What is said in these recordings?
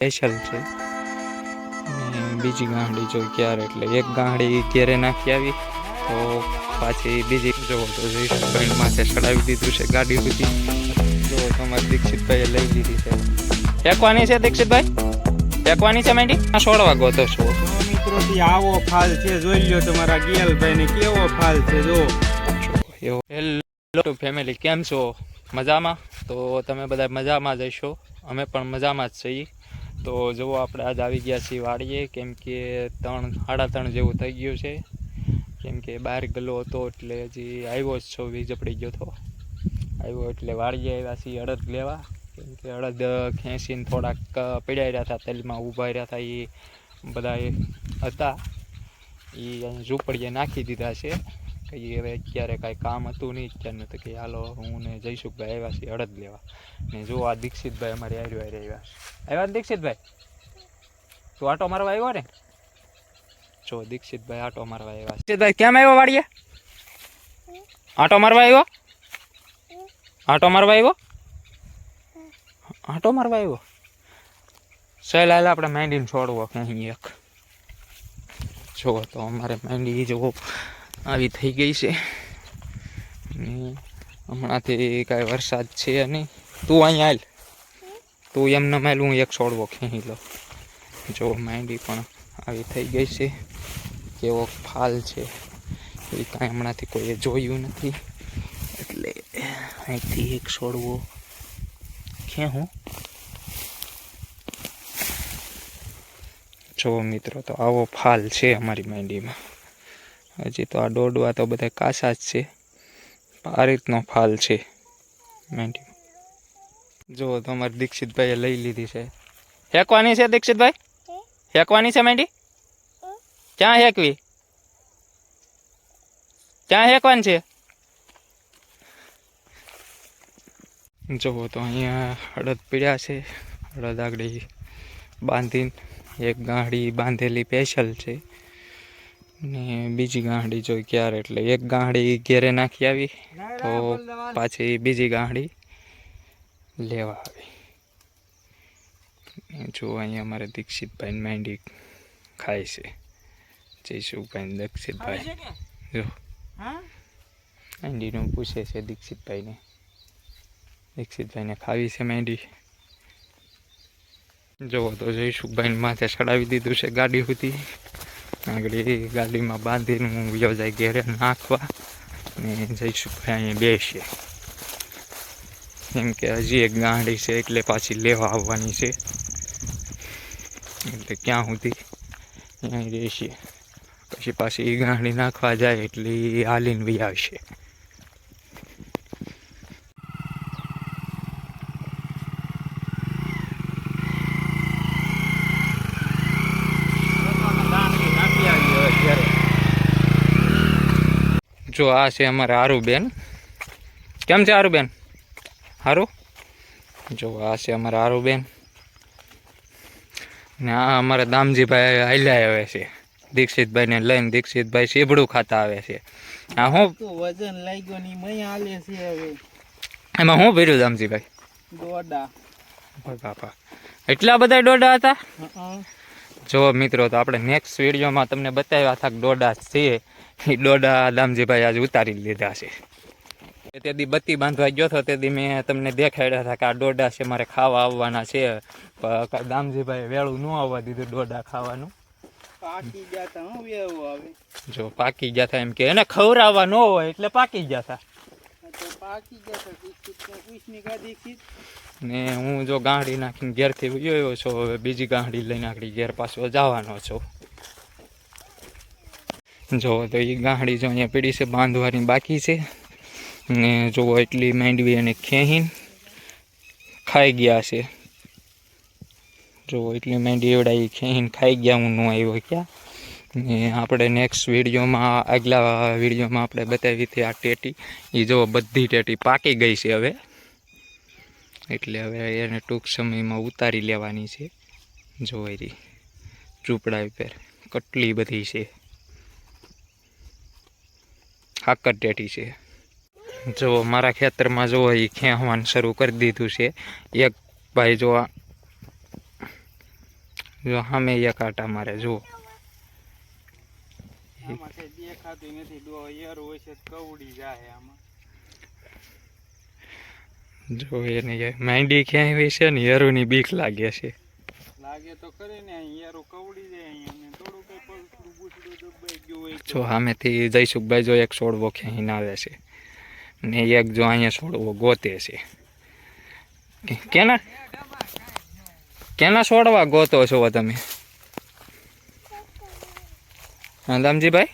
Special છે. બીજી ગાંડી જો ક્યારે એટલે એક ગાંડી ક્યારે નાખી આવી તો પાછી બીજી જોવો તો જયશુભાઈ માથે ચડાવી દીધું છે ગાડી સુધી જો તમારે દીક્ષિતભાઈએ લઈ લીધી છે. ફેંકવાની છે દીક્ષિતભાઈ? ફેંકવાની છે મેંડી? આ છોડવા ગોતો છો મિત્રો આવો ફાલ છે જોઈ લ્યો તમારા ગિયલભાઈ ને કેવો ફાલ છે જો. એવો હેલો ફેમિલી કેમ છો? મજામાં? તો તમે બધા મજામાં જ હશો? અમે પણ મજામાં જ છીએ. તો જુઓ આપણે આજ આવી ગયા છીએ વાડીએ, કેમ કે ત્રણ, સાડા ત્રણ જેવું થઈ ગયું છે. કેમ કે બહાર ગલો હતો એટલે હજી આવ્યો જ છો, વીજ પડી ગયો હતો. આવ્યો એટલે વાડીએ આવ્યા છીએ અડદ લેવા. કેમ કે અડદ ખેંચીને થોડાક પીડાઈ રહ્યા હતા, તેલમાં ઊભા રહ્યા હતા એ બધા હતા. એ ઝૂંપડીએ નાખી દીધા છે. કે હવે અત્યારે કાંઈ કામ હતું નહીં અત્યારનું તો કે હાલો હું ને જયસુખભાઈ આવ્યા છીએ અડદ લેવા. ને જો આ દીક્ષિતભાઈ અમારે હાર્યો હારે આવ્યા. આવ્યા દીક્ષિતભાઈ? તું આટો મારવા આવ્યો ને? જો દીક્ષિતભાઈ આટો મારવા આવ્યા. દીક્ષિતભાઈ કેમ આવ્યો વાડીએ? આટો મારવા આવ્યો? આટો મારવા આવ્યો? આટો મારવા આવ્યો? સહેલા હાલ આપણે માંડીને છોડવો અહીં એક. જો તો અમારે માંડી જો આવી થઈ ગઈ છે. ને હમણાંથી કાંઈ વરસાદ છે નહીં. તું અહીંયા હાલ. તું એમને માલ હું એક છોડવો ખેંચી લઉં. જો માંડી પણ આવી થઈ ગઈ છે. કેવો ફાલ છે. એ કાંઈ હમણાંથી કોઈએ જોયું નથી. એટલે અહીંથી એક છોડવો ખેં જો મિત્રો, તો આવો ફાલ છે અમારી માંડીમાં. હજી તો આ દોડવા તો બધા કાસા જ છે. આ રીતનો ફાલ છે. માંડીમાં જો તમારે દીક્ષિતભાઈએ લઈ લીધી છે. હેકવાની છે દીક્ષિતભાઈ? હેકવાની છે મેંડી ક્યાં હેકવી? ક્યાં હેકવાની છે? જુઓ તો અહીંયા અડદ પીડ્યા છે. અડદ આગળ બાંધીને એક ગાડી બાંધેલી સ્પેશિયલ છે. ને બીજી ગાંડી જોઈ ક્યારે? એટલે એક ગાંડી ઘેરે નાખી આવી તો પાછી બીજી ગાંડી લેવા આવી. જો અહીંયા અમારે દીક્ષિતભાઈ મેંડી ખાય છે. જયશુભાઈ દીક્ષિતભાઈ. જો. મેંડીનું પૂછે છે દીક્ષિતભાઈને. દીક્ષિતભાઈને ખાવી છે મેંડી જુઓ તો જયશુભાઈને માથે ચડાવી દીધું છે ગાડી સુધી. આગળ ગાડીમાં બાંધીને હું વયો જાય ઘેરે નાખવા ને જઈશું ભાઈ અહીંયા બેસીએ. કેમ કે હજી એક ગાડી છે એટલે પાછી લેવા આવવાની છે. એટલે ક્યાં સુધી અહીં રહેશે પછી પાછી એ ગાડી નાખવા જાય એટલે હાલીને બી આવશે જો આ છે અમારે આરુબેન કેમ છે આરુબેન હારું? જો આ છે અમારે આરુબેન ને આ અમારે દામજીભાઈ હાલ્યા આવે છે. દીક્ષિતભાઈને લઈને દીક્ષિતભાઈ સીભડું ખાતા આવે છે. આ હું વજન લાગ્યો ની મય હાલે છે હવે. એમાં હું ભર્યું દામજીભાઈ? દોડા. બાપા. એટલા બધા ડોડા હતા. જો મિત્રો તો આપણે નેક્સ્ટ વિડીયોમાં તમને બતાવ્યા હતા કે ડોડા છે. એ ડોડા દામજીભાઈ આજે ઉતારી લીધા છે. તે દી બત્તી બાંધવા ગયો હતો તે દી મેં તમને દેખાડ્યા હતા કે આ ડોડા છે મારે ખાવા આવવાના છે. દામજીભાઈ વેળું ન આવવા દીધું ડોડા ખાવાનું. પાકી ગયા જો પાકી ગયા હતા એમ કે એને ખવડાવવા ન હોય એટલે પાકી ગયા હતા આ તો પાકી જાતા દીક્ષિત ને હું જો ગાંડી નાખીને ઘેરથી ગયો છો, હવે બીજી ગાંડી લઈને આગળ ઘેર પાછો જવાનો છો. જો, તો એ ગાંડી જો અહીંયા પીડી છે, બાંધવાની બાકી છે. ને જો એટલી માંડવી અને ખેહીન ખાઈ ગયા છે. જો એટલી માંડવી એવડા એ ખેહીન ખાઈ ગયા, હું ન આવ્યો ક્યાં? ને આપણે નેક્સ્ટ વિડીયોમાં, આગલા વિડીયોમાં આપણે બતાવી હતી આ ટેટી. એ જો બધી ટેટી પાકી ગઈ છે હવે. એટલે હવે એને ટૂંક સમયમાં ઉતારી લેવાની છે. જોઈ ચૂપડા ઉપર. કેટલી બધી છે. હાકર ટેટી છે. જો મારા ખેતરમાં જો એ ખેંચવાનું શરૂ કરી દીધું છે. એક ભાઈ જો જો સામે એક આટા મારે, જુઓ. આમાં કઈ દેખાતું નથી. ડો યર હોય છે કવડી જાય આમાં. જો એને માંડી ક્યાંય હોય છે ને યરુની બીક લાગે છે. લાગે તો ખરી ને યારો કવડી જાય અહીંયા થોડું કઈ પલસું બૂસડું દબાઈ ગયું હોય જો સામેથી જયસુખભાઈ જો એક છોડવો ખેંચીને આવે છે. ને એક જો અહીંયા છોડવો ગોતે છે. કેના? કેના છોડવા ગોતો છો તમે? હા દામજીભાઈ?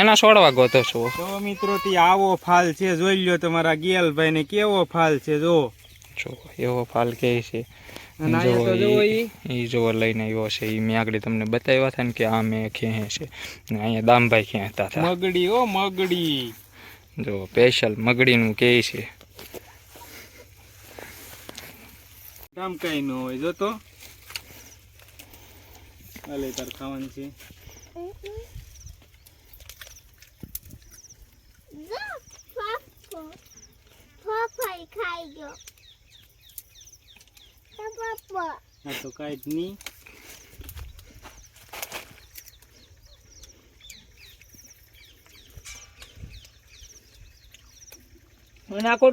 એના છોડવા ગોતો છો? તો મિત્રો થી આવો ફાલ છે જોઈ લ્યો તમારા ગિયલભાઈ ને કેવો ફાલ છે જો. જો એવો ફાલ કે છે. એ અહીંયા જો જુઓ ઈ. ઈ જો લઈને આવ્યો છે એ મેં આગળ તમને બતાવ્યા હતા ને કે આ મેં છે. ને અહીંયા દામભાઈ ખેંચતા હતા. મગડી ઓ મગડી. જો સ્પેશિયલ મગડીનું કે છે. કામ કઈ ન હોય જો તો. અલે તાર ખાવાનું છે. તો કાંઈ જ નહીં.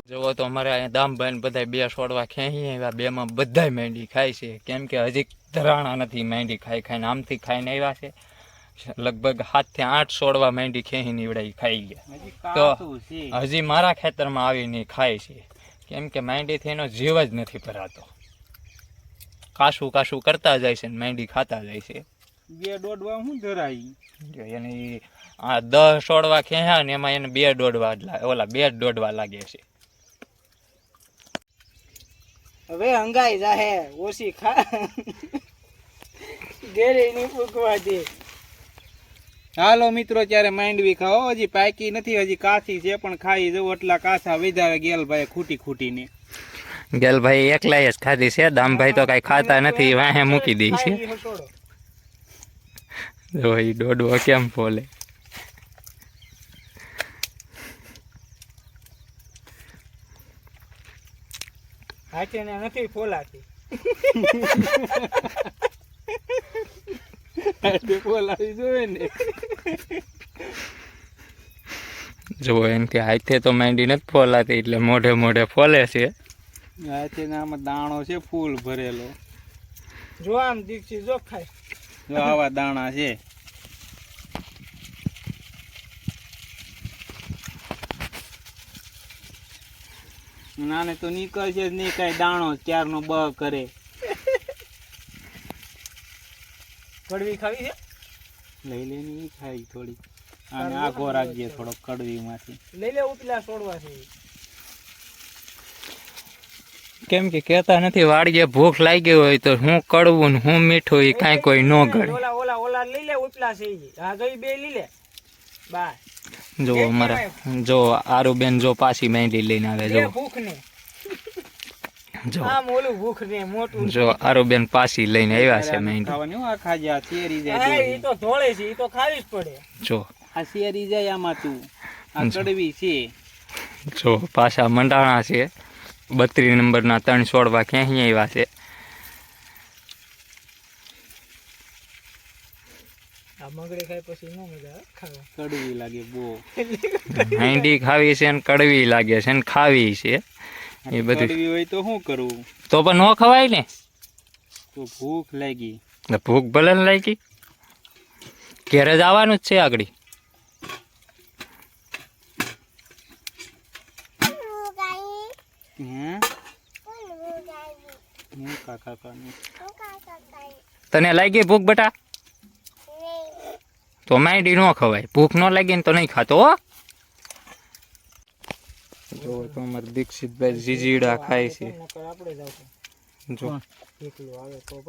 જોવો તો અમારે અહીંયા દામભાઈ ને બધા બે છોડવા ખેંચી આવ્યા. બેમાં બધાય મેંડી ખાય છે. કેમ કે હજી ધરાણા નથી મેંડી ખાઈ ખાઈને આમથી ખાઈને આવ્યા છે. લગભગ સાતથી આઠ છોડવા માંડી ખેહી નીવડાઈ ખાઈ ગયા. તો હજી મારા ખેતરમાં આવીને ખાય છે. કેમ કે માંડીથી એનો જીવ જ નથી ભરાતો. કાશું કાશું કરતા જાય છે ને માંડી ખાતા જાય છે. બે દોડવા શું ધરાય એને આ દસ છોડવા ખેહ્યા ને એમાં એને બે દોડવા ઓલા બે દોડવા લાગે છે. હવે હંગાઈ જાહે ઓછી ખા ઘેરે ની પૂકવા દે. હાલો મિત્રો ત્યારે માંડવી ખાઓ હજી પાકી નથી હજી કાચી છે પણ ખાઈ જવું. એટલા કાચા વધારે ગેલભાઈ ખૂટી ખૂટીને. ગેલભાઈ એકલા જ ખાધી છે. દામભાઈ તો કઈ ખાતા નથી વાહે મૂકી દે છે. ખાઈ હસોડો દોડવો કેમ ફોલે હાથે નથી ફોલાતી બોલાવી જોઈએ ને. જો એનથી હાથે તો માંડી નથી ફોલાતી એટલે મોઢે મોઢે ફોલે છે. હાથે ને આમાં દાણો છે ફૂલ ભરેલો. જો આમ દીક્ષી જો ખાય. જો આવા દાણા છે. નાને તો નીકળશે જ નહીં કઈ દાણો ક્યારનો બ કરે. કડવી ખાવી છે? લઈ લઈને ઈ ખાઈ થોડી અને આઘો રાખજે થોડો કડવી માંથી લઈ લે ઉપલા છોડવા છે. કેમ કે કહેતા નથી વાડીએ ભૂખ લાગી હોય તો હું કડવું ને હું મીઠું એ કાંઈ કોઈ ન ગળે. ઓલા ઓલા ઓલા લઈ લે ઉપલા છે આ ગઈ બે લઈ લે. બાય. જો અમારા જો આરુબેન જો પાછી મેંડી લઈને આવે જો ભૂખ ને જો. આમ ઓલું ભૂખ ને મોટું. જો આરોબેન પાસી લઈને આવ્યા છે મેં ખાવાની હો, આ ખાજા ચેરી જાય. ઈ તો ધોળે છે ઈ તો ખાવી જ પડે. જો. આ ચેરી જાય આમાં તું. આ. કડવી છે. જો પાછા મંડાણા છે. બત્રીસ નંબરના ત્રણ છોડવા ક્યાંય આવ્યા છે? કડવી લાગે બહુ. હાંડી ખાવી છે ને કડવી લાગે છે ને ખાવી છે. એ બધું. કડવી હોય તો શું કરવું તો પણ ન ખવાય ને? તો ભૂખ લાગી. ને ભૂખ ભલે ને લાગી. ઘેરે જ આવવાનું જ છે આગળ. હે? હું કાકા કાની? તને લાગી ભૂખ બટા? તો માંડી ન ખવાય. ભૂખ ન લાગી ને તો નહીં ખાતો હો. જો તો અમારે દીક્ષિતભાઈ જીજીડા ખાય છે. જ. જો તો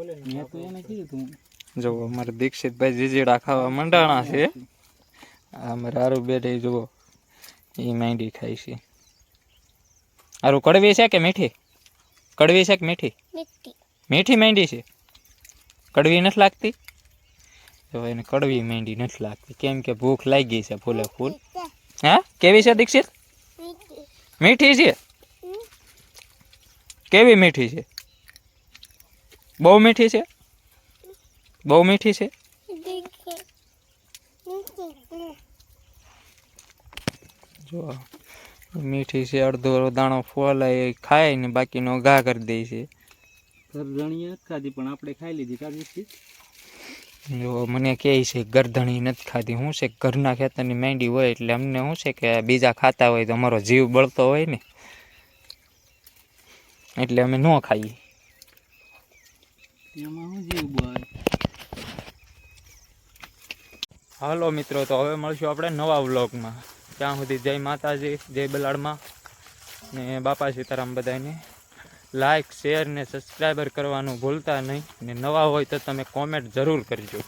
તો અમારે દીક્ષિતભાઈ જીજીડા ખાવા મંડાણા છે. અમારે હારું બેઠે જુઓ એ માંડી ખાય છે. હારું કડવી છે કે મીઠી? કડવી છે કે મીઠી? મીઠી. માંડી છે? કડવી નથી લાગતી? જો એને કડવી માંડી નથી લાગતી. કેમ કે ભૂખ લાગી છે ફૂલે ફૂલ. હા? કેવી છે દીક્ષિત? મીઠી છે? કેવી મીઠી છે? બહુ મીઠી છે? બહુ મીઠી છે? જો, મીઠી છે, અડધો દાણો ફોલાય ખાય ને બાકીનો ઘા કરી દે છે. ખાધી પણ આપણે ખાઈ લીધી કાઢી જો મને કહે છે ગરધણી નથી ખાધી. શું છે ઘરના ખેતરની મેંડી હોય એટલે અમને શું છે કે બીજા ખાતા હોય તો અમારો જીવ બળતો હોય ને એટલે અમે ન ખાઈએ. હાલો મિત્રો તો હવે મળશું આપણે નવા વ્લોગમાં. ત્યાં સુધી જય માતાજી જય બલાડમાં ને બાપા સીતારામ બધાને લાઈક શેર ને સબસ્ક્રાઈબર કરવાનું ભૂલતા નહીં. ને નવા હોય તો તમે કોમેન્ટ જરૂર કરજો.